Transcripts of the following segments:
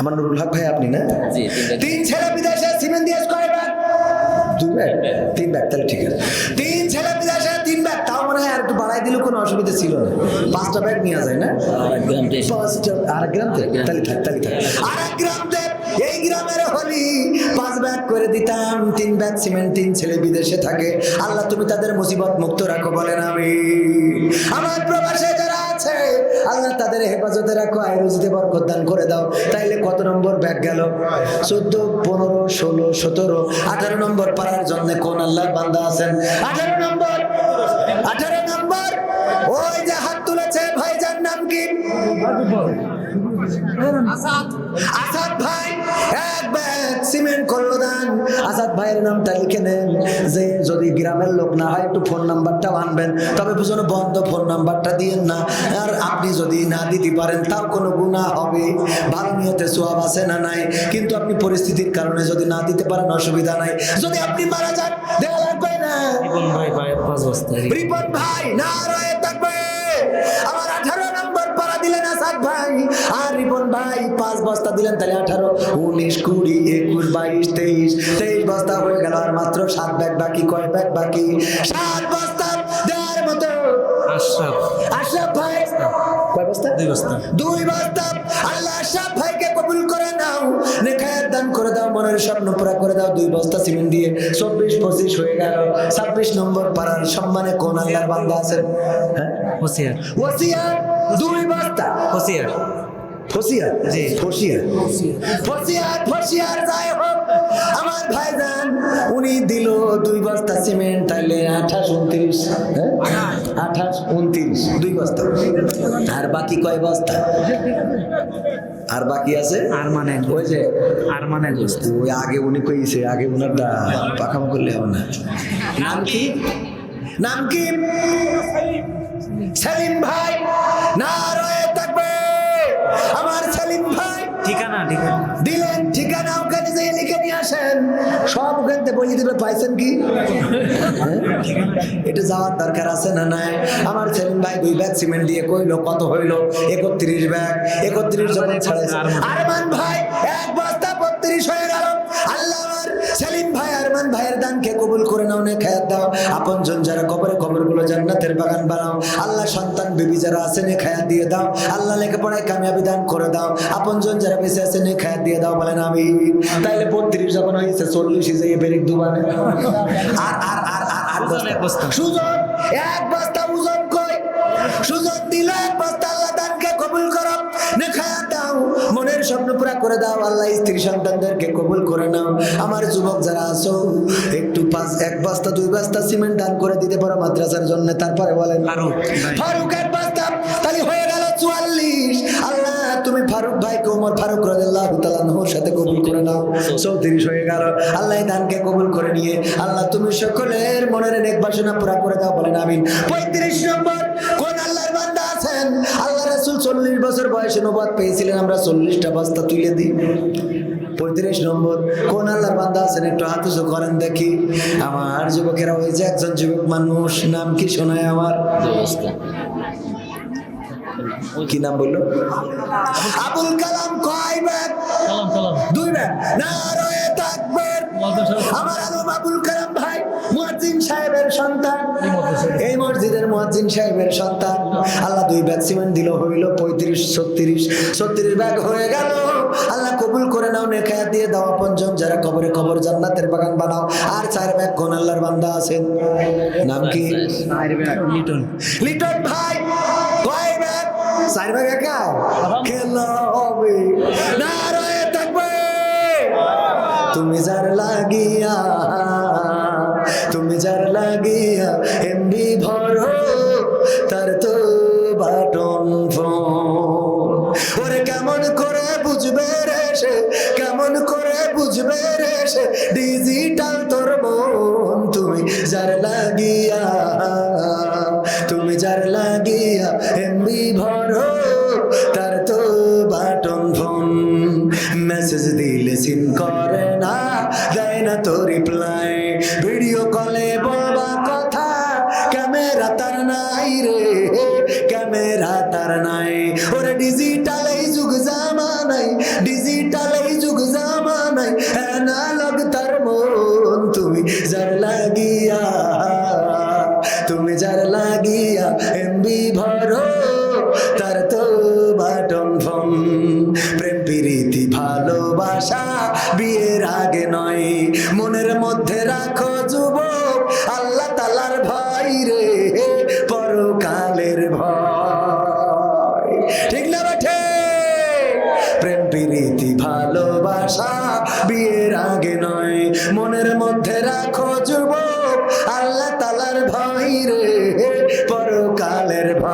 আমার নুরুল হক ভাই আপনি না? তিন ছেলে বিদেশে সিমেন্ট দিয়ে কয় ব্যাগ দুই ব্যাগ? তিন ব্যাগ। তাহলে ঠিক আছে। তিন ছেলে বিদেশে তিন ব্যাগ। তাও মনে হয় আর একটু বাড়াই দিলে কোনো অসুবিধা ছিল না। পাঁচটা ব্যাগ নেওয়া যায় না? পাঁচটা আর এক গ্রাম থেকে? তাহলে থাক তাহলে থাক। আর এক গ্রাম এই গ্রামের হলি পাঁচ ব্যাগ করে দিতাম। তিন ব্যাগ সিমেন্ট তিন ছেলে বিদেশে থাকে। আল্লাহ তুমি তাদের মুসিবত মুক্ত রাখো বলেন আমি। আমার প্রবাসে আছে। আল্লাহ তাদের হেফাজতে রাখো, আয় রুজিতে বরকত দান করে দাও। তাইলে কত নম্বর ব্যাগ গেল? চোদ্দ, পনেরো, ষোলো, সতেরো। আঠারো নম্বর পাড়ার জন্য কোন আল্লাহর বান্দা আছেন? আঠারো নম্বর আঠারো নম্বর। ওই যে হাত তুলেছে ভাইজান নাম কি? আসাদ ভাই এক ব্যাগ সিমেন্ট করল দান আসাদ ভাইয়ের নামটা লিখে নেন। যে যদি গ্রামের লোক না হয় একটু ফোন নাম্বারটাও আনবেন। তবে বুঝুন বন্ধ ফোন নাম্বারটা দিয়েন না। আর আপনি যদি না দিতে পারেন তাও কোনো গুণা হবে। ভালো নিয়তে সোয়াব আছে না নাই? কিন্তু আপনি পরিস্থিতির কারণে যদি না দিতে পারেন অসুবিধা নাই। যদি আপনি মারা যান দেওয়া লাগবে না। রিপন ভাই ভাই পাঁচ বস্তা রিপন ভাই না রয়ে থাকবে। আমার আঠারো পারা দিলেন আসাদ ভাই। আর রিপন ভাই পাঁচ বস্তা দিলেন তাহলে আঠারো। উনিশ কুড়ি একুশ বাইশ তেইশ। তেইশ বস্তা হয়ে গেল আর মাত্র সাত ব্যাগ বাকি। কয় ব্যাগ বাকি? সাত বস্তা দেওয়ার মতো। আশরাফ। আশরাফ ভাই কয় বস্তা? দুই বস্তা। দুই বস্তা। আল্লাহ আশরাফ ভাইকে কবুল করে নাও। নেখায়াত দান করে দাও মনের স্বপ্ন পুরা করে দাও। দুই বস্তা সিমেন্ট দিয়ে চব্বিশ পঁচিশ হয়ে গেল। ছাব্বিশ নম্বর পাড়ার সম্মানে কোন আল্লাহর বান্দা আছেন? হ্যাঁ? হোসিয়ার ওসিয়ার? দুই বস্তা হোসিয়ার ফসিয়ার? জি। ফসিয়ার। ফসিয়ার। ফসিয়ার যাই হোক আমার ভাইজান উনি দিল দুই বস্তা সিমেন্ট তাইলে আঠাশ উনত্রিশ হ্যাঁ? আঠাশ উনত্রিশ দুই বস্তা আর বাকি কয় বস্তা আর বাকি আছে? আর মানে ওই যে আর মানে ওই আগে উনি কইছে আগে উনারটা পাকামো করলে হবে না। নাম কি? নাম কি? সেলিম ভাই না রয়ে থাকবে আমার সেলিম ভাই ঠিকানা ঠিকানা। দিলেন ঠিকানা ওখানে যেয়ে লিখে নিয়ে আসেন। সব ওখান থেকে বলে দিবে পাইছেন কি? হ্যাঁ? এটা যাওয়ার দরকার আছে না নাই? আমার সেলিম ভাই দুই ব্যাগ সিমেন্ট দিয়ে কইলো কত হইল? একত্রিশ ব্যাগ একত্রিশ যখন ছাড়াইছে। আরমান ভাই এক বস্তা দানকে কবুল করে নাও নে খায়াত দাও। আপন জন যারা কবরে কবরগুলো জান্নাতের বাগান বানাও। আল্লাহ সন্তান বেবি যারা আছে নে খায়াত দিয়ে দাও। আল্লাহ লেখাপড়ায় কামিয়াবি দান করে দাও। আপন জন যারা বেঁচে আছে নে খায়াত দিয়ে দাও বলেন আমি তাইলে বত্রিশ যখন হয়েছে চল্লিশ হিসেবে বেরিক দুবানে। আর আর আর আর আর সুজন এক বস্তা। সুজন এক বস্তা ওজন কই? সুজন দিল এক পুরা করে দাও আল্লাহ স্ত্রী সন্তানদেরকে কবুল করে নাও। আমার যুবক যারা আছো একটু পাঁচ এক বস্তা দুই বস্তা সিমেন্ট দান করে দিতে পারো মাদ্রাসার জন্য। তারপরে বলেন ফারুক এক বস্তা তাহলে হয়ে গেল চুয়াল্লিশ। আল্লাহ তুমি ফারুক ভাইকে ফারুক রাদিয়াল্লাহু তাআলা নহর সাথে কবুল করে নাও। চৌত্রিশ হয়ে গেল। আল্লাহ দানকে কবুল করে নিয়ে আল্লাহ তুমি সকলের মনের নেক বাসনা পুরা করে দাও। বলেন আমিন। পঁয়ত্রিশ নম্বর কোন আল্লাহর বান্দা আছেন? আল্লাহ রাসূল চল্লিশ বছর বয়সে নবাদ পেয়েছিলেন, আমরা চল্লিশটা বস্তা তুলে দিই। পঁয়ত্রিশ নম্বর, কোন আল্লাহর বান্দা আছেন? একটু হাত উঁচু করেন দেখি। আমার যুবকেরা ওই যে একজন যুবক মানুষ, নাম কি শোনায় আমার? কি নাম বলল? আবুল কালাম কয় ব্যাগ? দুই ব্যাগ। না রয়ে থাকবেন আমার আলম আবুল কালাম ভাই মুয়াজ্জিন সাহেবের সন্তান। এই মসজিদের মুয়াজ্জিন সাহেবের সন্তান। আল্লাহ দুই ব্যাগ সিমেন্ট দিল হইল পঁয়ত্রিশ ছত্রিশ। ছত্রিশ ব্যাগ হয়ে গেল। আল্লাহ কবুল করে নাও নেখায়া দিয়ে দাও যারা কবরে কবর জান্নাতের বাগান বানাও। আর চার ব্যাগ কোন আল্লাহর বান্দা আছেন। নাম কি? লিটন। লিটন ভাই চার ব্যাগ একা খেলা হবে। না রয়ে থাকবে। তুমি যার লাগিয়া তুমি যার লাগিয়া कारण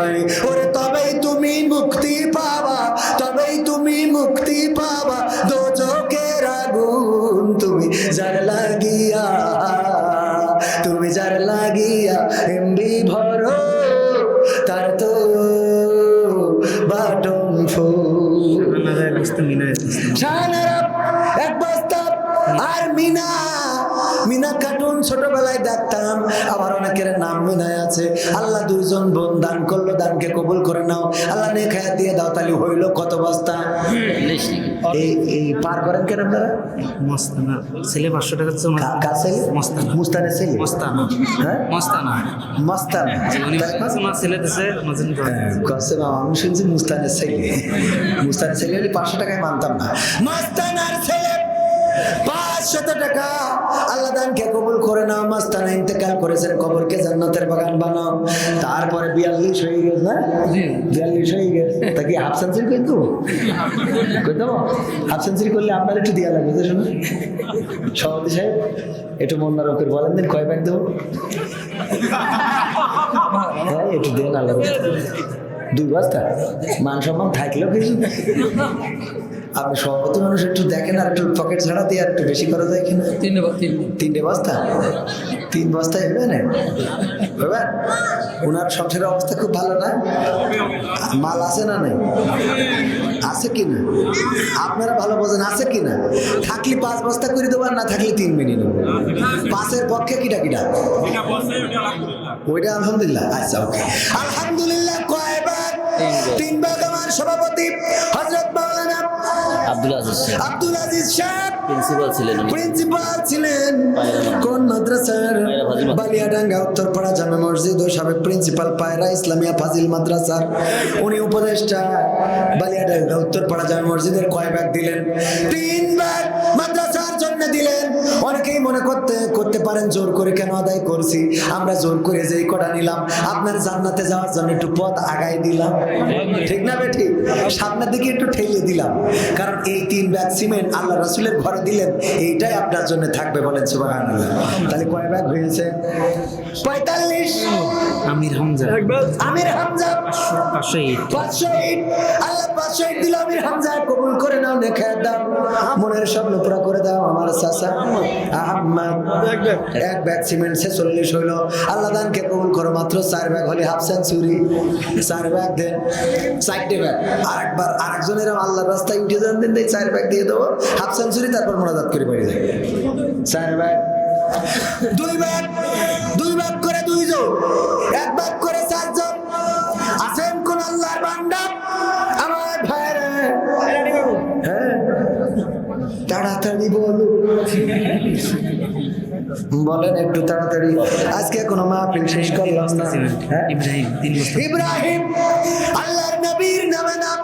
পরকালের দানকে কবুল করে নাও। আল্লাহ নে খায়া দিয়ে দাও তাহলে হইল কত বস্তা? এই এই পার করেন কেন আপনারা? মস্তানা। ছেলে পাঁচশো টাকা কার ছেলে? মস্তানা। মুস্তানের ছেলে? মস্তানা। হ্যাঁ? মস্তানা। মস্তান। ওনার ছেলে দিছে মাঝে কসে বাবা, আমি শুনছি মুস্তানের ছেলে। মুস্তানের ছেলে হলে পাঁচশো টাকায় মানতাম না। মাস্তানার ছেলে পাঁচশত টাকা আল্লাহ দানকে কবুল করে নাও মাস্তানা ইন্তেকাল করেছেন কবরকে জান্নাতের বাগান বানাও। তারপরে বিয়াল্লিশ হয়ে গেছে না বিয়াল্লিশ হয়ে গেছে। তা কি হাফ সেঞ্চুরি করে দেবো? করে দেবো? হাফ সেঞ্চুরি করলে আপনার একটু দেওয়া লাগবে শুনুন সভাপতি সাহেব একটু মন্না রকের বলেন দিন কয় ব্যাগ দেবো? হ্যাঁ একটু দেন আল্লাহ দুই বস্তা। মান সম্মান থাকলেও কিছু আপনি সভাপতি মানুষ একটু দেখেন আর একটু পকেট ছাড়া দিয়ে আর একটু বেশি করা যায় কিনা? তিনটে তিন তিনটে। বস্তা? তিন বস্তা হবে না? হবে ওনার সংসারের অবস্থা খুব ভালো না? মাল আছে না নাই? আছে কি না? আপনারা ভালো বোঝেন আছে কি না? থাকলে পাঁচ বস্তা করে দেবো আর না থাকলে তিন মিনিট নেব। পাঁচের পক্ষে কিটা কিটা? ওইটা আলহামদুলিল্লাহ। আচ্ছা ওকে আলহামদুলিল্লাহ। তিন ভাগ আমার সভাপতি হজরত মাওলানা আব্দুল আজিজ আব্দুল আজিজ সাহেব প্রিন্সিপাল ছিলেন প্রিন্সিপাল ছিলেন। কোন মাদ্রাসার? মাদ্রাসা। বালিয়াডাঙ্গা উত্তরপাড়া জামে মসজিদ ও সাবেক প্রিন্সিপাল পায়রা ইসলামিয়া ফাজিল মাদ্রাসার উনি উপদেষ্টা। বালিয়াডাঙ্গা উত্তরপাড়া জামে মসজিদের কয় ভাগ দিলেন। তিন ভাগ জন্য দিলেন। অনেকেই মনে করতে করতে পারেন জোর করে কেন আদায় করছি? আমরা জোর করে যেই কটা নিলাম আপনার জান্নাতে যাওয়ার জন্য একটু পথ আগাই দিলাম। ঠিক না বেঠি সামনের দিকে একটু ঠেলে দিলাম। কারণ এই তিন ব্যাগ সিমেন্ট আল্লাহ রাসুলের ঘরে দিলেন এইটাই আপনার জন্য থাকবে বলেন সুবাহান তাহলে কয় ব্যাগ হয়েছে? পঁয়তাল্লিশ। আমির হামজা। আমির হামজা। পাঁচশো এইট। পাঁচশো ইট আল্লাহ পাঁচশো ইট দিল আমির হামজা কবুল করে নাও নেখে দাও। মনের স্বপ্ন পুরা করে দাও। আমার চাচা। আহম্মদ এক ব্যাগ সিমেন্ট ছেচল্লিশ হইল। আল্লাহ দানকে কবুল করো মাত্র চার ব্যাগ হলে হাফ সেঞ্চুরি চার ব্যাগ দেন চারটে ব্যাগ। আরেকবার আরেকজনের আল্লাহর রাস্তায় উঠে যান দিন চার ব্যাগ দিয়ে দেবো। হাফ সেঞ্চুরি তারপর মোনাজাত করে বাড়ি চার ব্যাগ। দুই ব্যাগ দুই ব্যাগ করে দুইজন এক ব্যাগ করে বলেন একটু তাড়াতাড়ি। আজকে কোনো মাহফিল শেষ করলাম না। হ্যাঁ? ইব্রাহিম ইব্রাহিম আল্লাহর নবীর নামে নাম।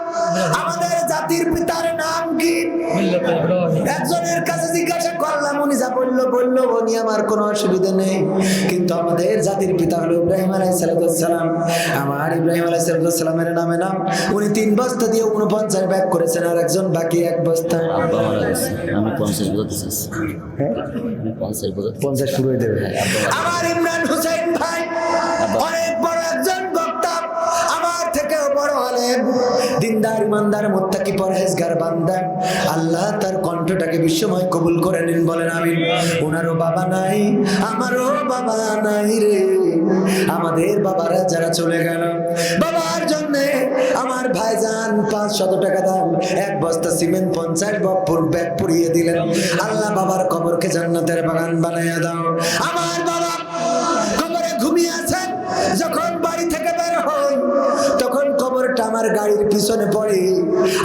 আমাদের জাতির পিতার নাম কি? একজনের কাছে জিজ্ঞাসা যা বলল বলল উনি আমার কোনো অসুবিধা নেই। কিন্তু আমাদের জাতির পিতা হলো ইব্রাহিম আলাই সালাম। আমার ইব্রাহিম আলাই সালামের নামে নাম। উনি তিন বস্তা দিয়ে উনপঞ্চাশ ব্যাগ করেছেন আর একজন বাকি এক বস্তা। পঞ্চাশ হ্যাঁ? আমি পঞ্চাশ বোঝাতে পঞ্চাশ পুরো দেবে। আমার ইমরান হুসাইন ভাই অনেক বড় একজন আল্লাহ তার কণ্ঠটাকে বিশ্বময় কবুল করে নিন, বলেন আমি ওনারও বাবা নাই, আমারও বাবা নাই রে। আমাদের বাবারা যারা চলে গেল, বাবার জন্য আমার ভাইজান পাঁচ শত টাকা দাম এক বস্তা সিমেন্ট, পঞ্চাশ বপুর ব্যাগ পুড়িয়ে দিলেন। আল্লাহ বাবার কবরকে জান্নাতের বাগান বানাইয়া দাও। আমার বাবা আমার গাড়ির পিছনে পড়ে।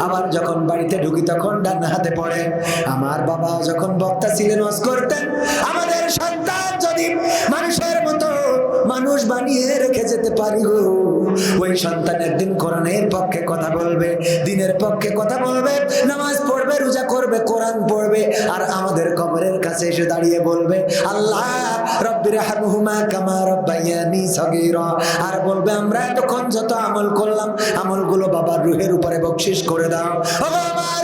আমার যখন বাড়িতে ঢুকি তখন ডান হাতে পড়ে। আমার বাবা যখন বক্তা ছিলেন ওয়াজ করতেন, আমাদের সন্তান যদি মানুষের মতো মানুষ বানিয়ে রেখে যেতে পারি গো। ওই সন্তান একদিন কোরআনের পক্ষে কথা বলবে, দিনের পক্ষে কথা বলবে, নামাজ পড়বে, রোজা করবে, কোরআন পড়বে, আর আমাদের কবরের কাছে এসে দাঁড়িয়ে বলবে, আল্লাহ রব্বির হামহুমা কামা রব্বাইয়ানি সগীরা। আর বলবে, আমরা এতক্ষণ যত আমল করলাম, আমলগুলো বাবার রুহের উপরে বকশিস করে দাও। বাবা আমার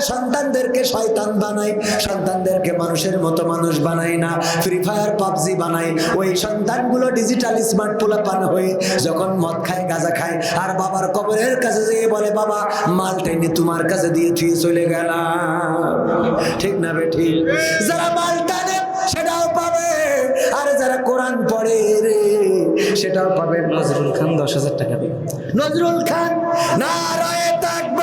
সন্তানদেরকে শয়তান বানায় সন্তানদেরকে মানুষের মতো মানুষ বানায় না। ফ্রি ফায়ার পাবজি বানায়। ওই সন্তানগুলো ডিজিটাল স্মার্ট পোলাপান হয়ে যখন মদ খায় গাঁজা খায় আর বাবার কবরের কাছে যেয়ে বলে বাবা মাল টেনে তোমার কাছে দিয়ে থুয়ে চলে গেলাম। ঠিক না বে ঠিক? যারা মাল টানে সেটাও পাবে। আর যারা কোরআন পড়ে রে সেটাও পাবে। নজরুল খান দশ হাজার টাকা দিন নজরুল খান নারায়ে তাকবীর। বন্দুক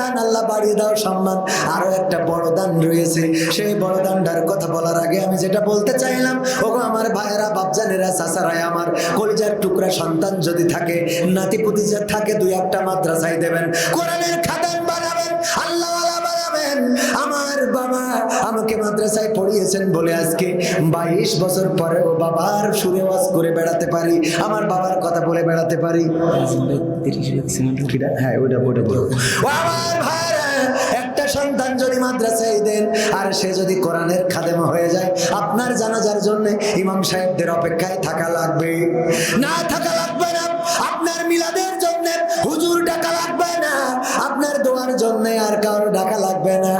দান আল্লাহ বাড়িয়ে দাও, সম্মান। আরও একটা বড় দান রয়েছে। সেই বড় দানটার কথা বলার আগে আমি যেটা বলতে চাইলাম, ওগো আমার ভাইয়েরা, বাপজানেরা চাচারায় আমার, কলিজার টুকরা সন্তান যদি থাকে, নাতি পুতি যে থাকে, দুই একটা মাদ্রাসায় দেবেন, কোরআনের খাদান বানাবেন আল্লাহ বানাবেন। আমাকে মাদ্রাসায় পড়িয়েছেন বলে আজকে বাইশ বছর পরেও বাবার সুরে ওয়াজ করে বেড়াতে পারি, আমার বাবার কথা বলে বেড়াতে পারি। হ্যাঁ ওটা আমার একটা সন্তান যদি মাদ্রাসায় দেন, আর সে যদি কোরআনের খাদেমা হয়ে যায়, আপনার জানাজার জন্য ইমাম সাহেবদের অপেক্ষায় থাকা লাগবে। না থাকা লাগবে না, আপনার মিলাদের জন্য হুজুর ডাকা লাগবে না। আপনার দোয়ার জন্য আর কারও ডাকা লাগবে না।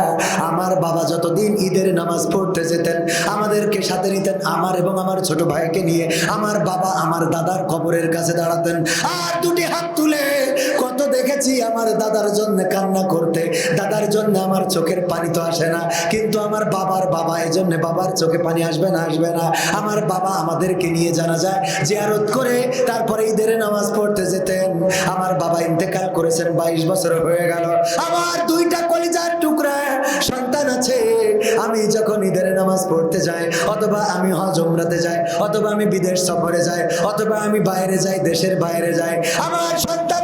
আমার বাবা যতদিন ঈদের নামাজ পড়তে যেতেন, আমাদেরকে সাথে নিতেন আমার এবং আমার ছোট ভাইকে নিয়ে। আমার বাবা আমার দাদার কবরের কাছে দাঁড়াতেন। আর দুটি হাত তুলে কত দেখেছি আমার দাদার জন্য কান্না করতে। দাদার জন্য আমার চোখের পানি তো আসে না। কিন্তু আমার বাবার বাবা, এই জন্য বাবার চোখে পানি আসবে না আসবে না। আমার বাবা আমাদেরকে নিয়ে জানা যায় জিয়ারত করে তারপরে ঈদের নামাজ পড়তে যেতেন। আমার বাবা ইন্তেকাল করেছেন, বাইশ বছর হয়ে গেল। আমার দুইটা কলিজার টুকরা, সন্তান আছে। আমি যখন ঈদের নামাজ পড়তে যাই, অথবা আমি হজ উমরাতে যাই, অথবা আমি বিদেশ সফরে যাই, অথবা আমি বাইরে যাই, দেশের বাইরে যাই, আমার আমার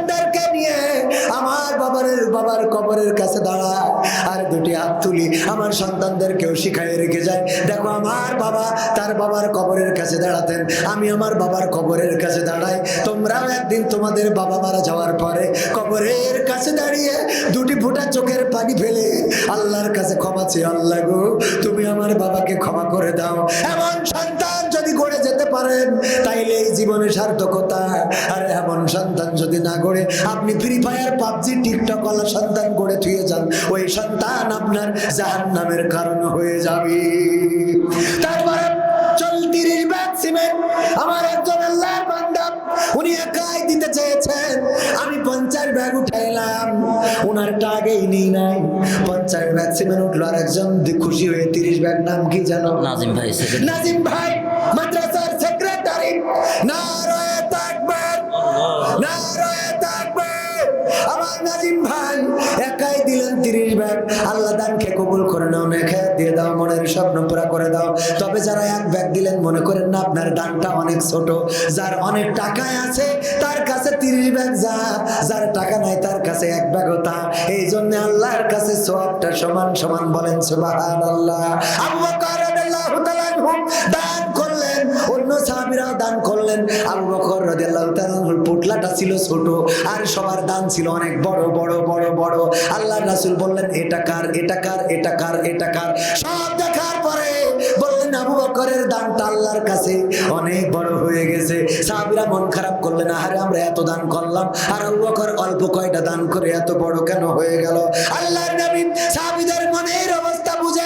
বাবার বাবার কবরের কাছে দাঁড়ায়। আর দুটি হাত তুলি, আমার সন্তানদেরকেও শিখাই রেখে যায়। দেখো, আমার বাবা তার বাবার কবরের কাছে দাঁড়াতেন। আমি আমার বাবার কবরের কাছে দাঁড়াই। তোমরাও একদিন তোমাদের বাবা মারা যাওয়ার পরে কবরের কাছে দাঁড়িয়ে দুটি ফোঁটা চোখের পানি ফেলে আল্লাহর কাছে ক্ষমা চেয়ে, আল্লাহ গো, তুমি আমার বাবাকে ক্ষমা করে দাও। এমন পারেন তাইলে এই জীবনে সার্থকতা। আর এমন সন্তান যদি না গড়ে আপনি ফ্রি ফায়ার পাবজি টিকটক ওয়ালা সন্তান গড়ে থুয়ে যান। ওই সন্তান আপনার জাহান নামের কারণ হয়ে যাবে। তারপরে চল তিরিশ ব্যাগ সিমেন্ট। আমার একজন আল্লাহর বান্দা উনি একাই দিতে চেয়েছেন। আমি পঞ্চাশ ব্যাগ উঠাইলাম। ওনারটা আগেই নিই নাই। পঞ্চাশ ব্যাগ সিমেন্ট উঠল আর একজন খুশি হয়ে তিরিশ ব্যাগ নাম কি জানো নাজিম ভাই নাজিম ভাই মাদ্রাসার নারায়ে নারায়ে আমার নাজিম ভাই, একাই দিলেন তিরিশ ব্যাগ আল্লাহ দানকে কবুল করে নাও নেখে দিয়ে দাও, মনের স্বপ্ন পুরা করে দাও। তবে যারা এক ব্যাগ দিলেন, মনে করেন না আপনার দানটা অনেক ছোট। যার অনেক টাকায় আছে, তার কাছে তিরিশ ব্যাগ যা, যার টাকা নাই, তার কাছে এক ব্যাগ তা। এই জন্য আল্লাহর কাছে সবটা সমান সমান বলেন সুবাহান আল্লাহ আবু বকর রাদিয়াল্লাহু তাআলা অন্য সাহাবীরাও দান করলেন। বকর আনহুর ছিল ছোট, আর সবার দান ছিল অনেক বড় বড় বড় বড়। রাসূল বললেন, এটা কার এটা কার এটা কার এটা কার? সব দেখার পরে বললেন, আবু বকরের দানটা আল্লাহর কাছে অনেক বড় হয়ে গেছে। সাহাবীরা মন খারাপ করলেন আমরা এত দান করলাম। আর আবু বকর অল্প কয়টা দান করে এত বড় কেন হয়ে গেল? আল্লাহর নবী সাহাবীদের মনের অবস্থা বুঝে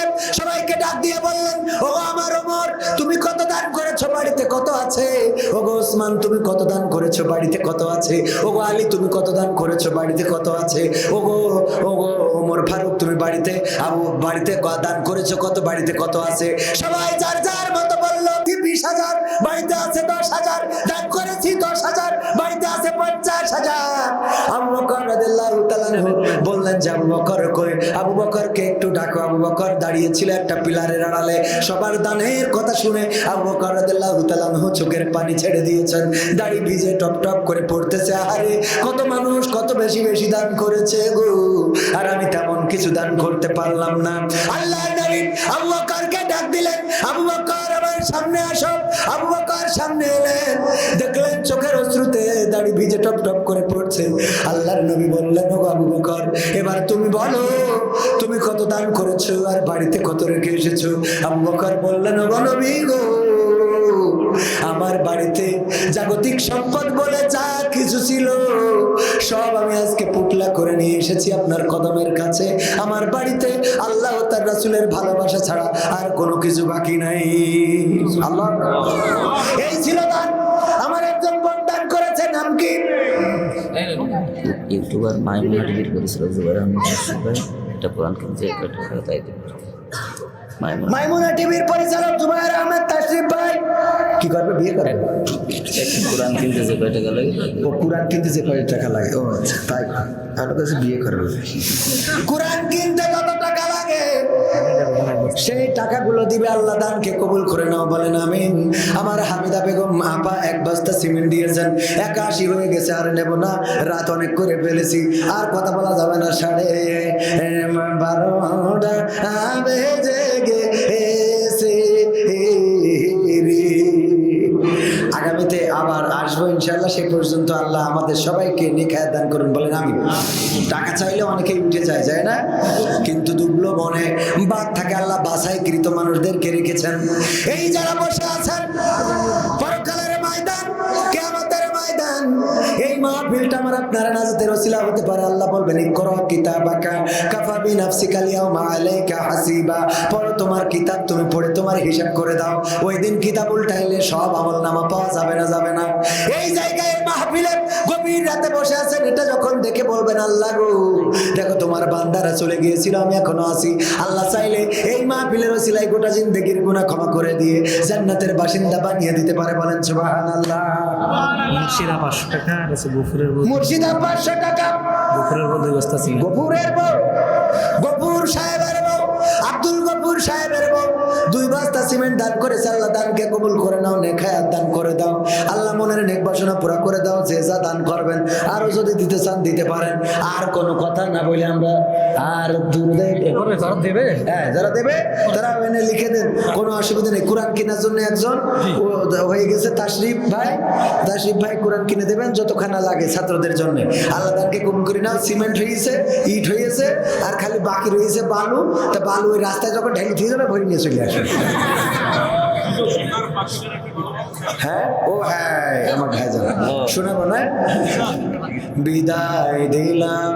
সবাইকে ডাক দিয়ে বললেন ও আমার ওমর, তুমি কত দান করেছ বাড়িতে? কত আছে? ও গো ওসমান, তুমি কত দান করেছ বাড়িতে? কত আছে? ও গো আলী, তুমি কত দান করেছ বাড়িতে? কত আছে? ও গো ও গো ওমর ফারুক, তুমি বাড়িতে? আবু, বাড়িতে দান করেছ? কত বাড়িতে? কত আছে? সবাই যার যার মতো বলল, কি বিশ হাজার? বাড়িতে আছে দশ হাজার? দান করেছি দশ হাজার। বাড়িতে আছে পঞ্চাশ হাজার। বকর যে আবু বকরকে একটু ডাকো। আবু বকর দাঁড়িয়েছিল একটা পিলারের আড়ালে। সবার দানের কথা শুনে আবু বকর আনহু চোখের পানি ছেড়ে দিয়েছেন। দাড়ি ভিজে টপ টপ করে পড়তেছে। আরে কত মানুষ কত বেশি বেশি দান করেছে গো। আর আমি তেমন কিছু দান করতে পারলাম না। আল্লাহ বকরকে ডাক দিলেন, আবু বকর, আমার সামনে আসো। আবু বকর সামনে এলেন, দেখলেন চোখের অশ্রুতে দাড়ি ভিজে টপ টপ করে পড়ছে। আল্লাহর নবী বললেন ও আবু বকর, এবার তুমি বলো, তুমি কত দান করেছ আর বাড়িতে কত রেখে এসেছ? আবু বকর বললেন ও নবী গো, আমার বাড়িতে জাগতিক সম্পদ বলে যা কিছু ছিল সব আমি আজকে পুটলা করে নিয়ে এসেছি আপনার কদমের কাছে। আমার বাড়িতে আল্লাহ তার রাসূলের ভালোবাসা ছাড়া আর কোনো কিছু বাকি নাই। আল্লাহ। এই ছিল দান আমার একজন বোন দান করেছে নাম কি? ইউটিউবার মাইমুনা টিভির করেছিল কোরআন কিনতে একটা টাকা তাই দেবে। মাইমুনা মাইমুনা টিভির পরিচালক জুবাইর আহমেদ তাশরিফ ভাই। কি করবে? বিয়ে করবে? কোরআন কিনতে যে কয় টাকা লাগে? ও কোরআন কিনতে যে কয় টাকা লাগে? ও আচ্ছা তাই আমার কাছে বিয়ে করবে। কোরআন কিনতে কত টাকা লাগে? সেই টাকাগুলো দিবে আল্লাহ দানকে কবুল করে নাও বলেন আমিন। আমার হামিদা বেগম আপা এক বস্তা সিমেন্ট দিয়েছেন। একাশি হয়ে গেছে আর নেব না। রাত অনেক করে ফেলেছি। আর কথা বলা যাবে না সাড়ে বারোটা বেজে আসব ইনশাল্লাহ সে পর্যন্ত আল্লাহ আমাদের সবাইকে নিখায় দান করুন, বলেন আমি টাকা চাইলে অনেকেই উঠে যায় যায় না? কিন্তু দুবলো মনে বাদ থাকে আল্লাহ বাসায় কৃত মানুষদেরকে রেখেছেন। এই যারা বসে আছেন, পরকালের ময়দান কেমতের ময়দান, এই মাহফিলটা আমার আপনার নাজাতের ওসিলা হতে পারে আল্লাহ বলবেন ইকরা কিতাবাকা কাফা আল-ইয়াউমা আলাইকা হাসিবা। পড়ো তোমার কিতাব তুমি পড়ে তোমার হিসাব করে দাও। ওই দিন কিতাব উল্টাইলে সব আমল নামা পাওয়া যাবে না যাবে না। এই জায়গায় মাহফিলে গভীর রাতে বসে আছেন এটা যখন দেখে বলবেন আল্লাহ গো দেখো তোমার বান্দারা চলে গিয়েছিল আমি এখনও আছি। আল্লাহ চাইলে এই মাহফিলের ওসিলাই গোটা জিন্দেগির গুনাহ ক্ষমা করে দিয়ে জান্নাতের বাসিন্দা বানিয়ে দিতে পারে বলেন সুবহানাল্লাহ। মুর্শিদা গফুরের বউ মুর্শিদা টাকা গফুরের বউ দুই বস্তা ছিল। গফুরের বউ গফুর সাহেবের বউ আব্দুল গফুর সাহেবের বউ দুই বস্তা সিমেন্ট দান করেছে আল্লাহ দানকে কবুল করে নাও নেখায়াত দান করে দাও। আল্লাহ মনের নেক বাসনা পুরা করে দাও যে যা দান করবেন আরও যদি দিতে চান দিতে পারেন। আর কোনো কথা না বলে আমরা আর এরপরে দেবে। হ্যাঁ যারা দেবে। তারা এনে লিখে দেন কোনো অসুবিধা নেই। কোরআন কেনার জন্য একজন ও হয়ে গেছে তাশরিফ ভাই। তাশরিফ ভাই কোরআন কিনে দেবেন যতখানা লাগে ছাত্রদের জন্য। আল্লাহ তাকে কবুল করি না সিমেন্ট হয়েছে ইট হয়েছে আর খালি বাকি রয়েছে বালু। তা বালু ওই রাস্তায় যখন ঢেলে দিয়ে যাবে ভরে নিয়ে চলে আসে হ্যাঁ? ও হ্যাঁ আমার ভাই জানা। শোনাবো না? বিদায় দিলাম।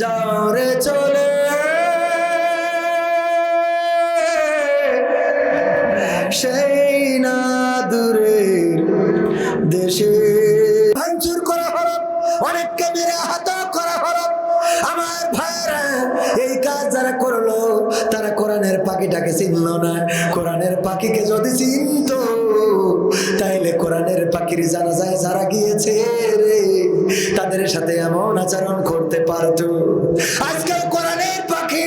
যাও রে চলে। সেই না দূরের দেশে। ভাঙচুর করা হলো, অনেককে মেরে আহত করা হলো। আমার ভাইরা এই কাজ যারা করল, তারা কোরআনের পাখিটাকে চিনল না। কোরআনের পাখিকে যদি চিনত, তাইলে কোরআনের পাখির জানা যায় যারা গিয়েছে রে তাদের সাথে এমন আচরণ করতে পারত। আজকে কোরআনের পাখি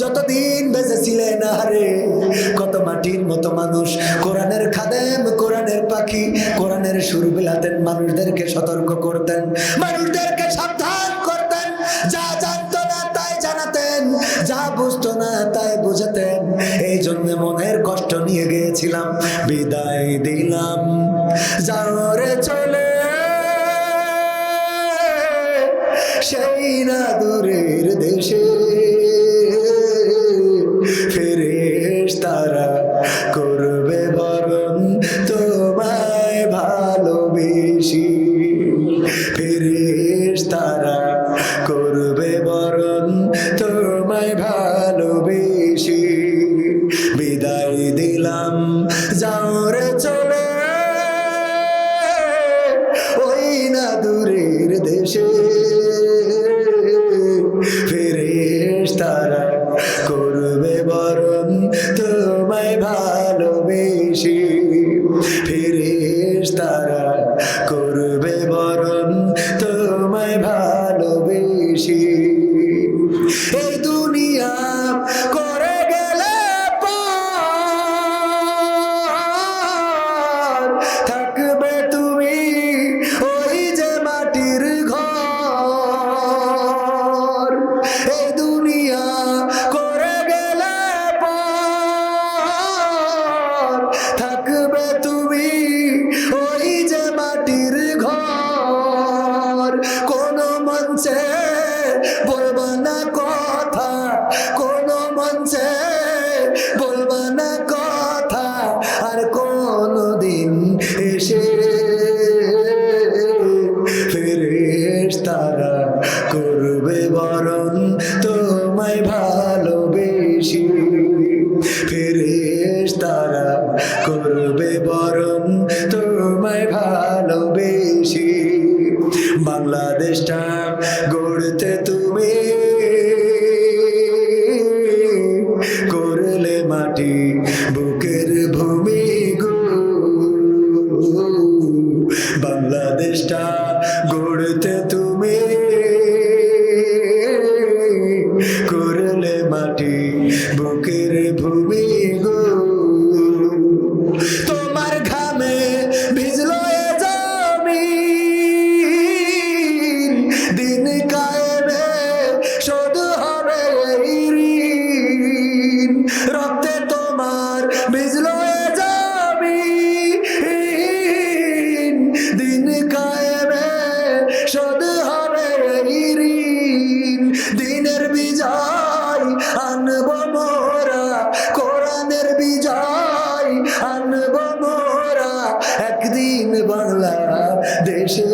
যতদিন বেঁচে ছিলেন আরে কত মাটির মতো মানুষ। কোরআনের খাদেম, কোরআনের পাখি, কোরআনের সুর বিলাতেন, মানুষদেরকে সতর্ক করতেন। মানুষদেরকে এই জন্য মনের কষ্ট নিয়ে গিয়েছিলাম বিদায় দিলাম। যাওয়ারে চলে সেই না দূরের দেশে। তারা করবে বরণ তোমায় ভালোবেসি রে গড়তে তুমি একদিন বাংলা দেশে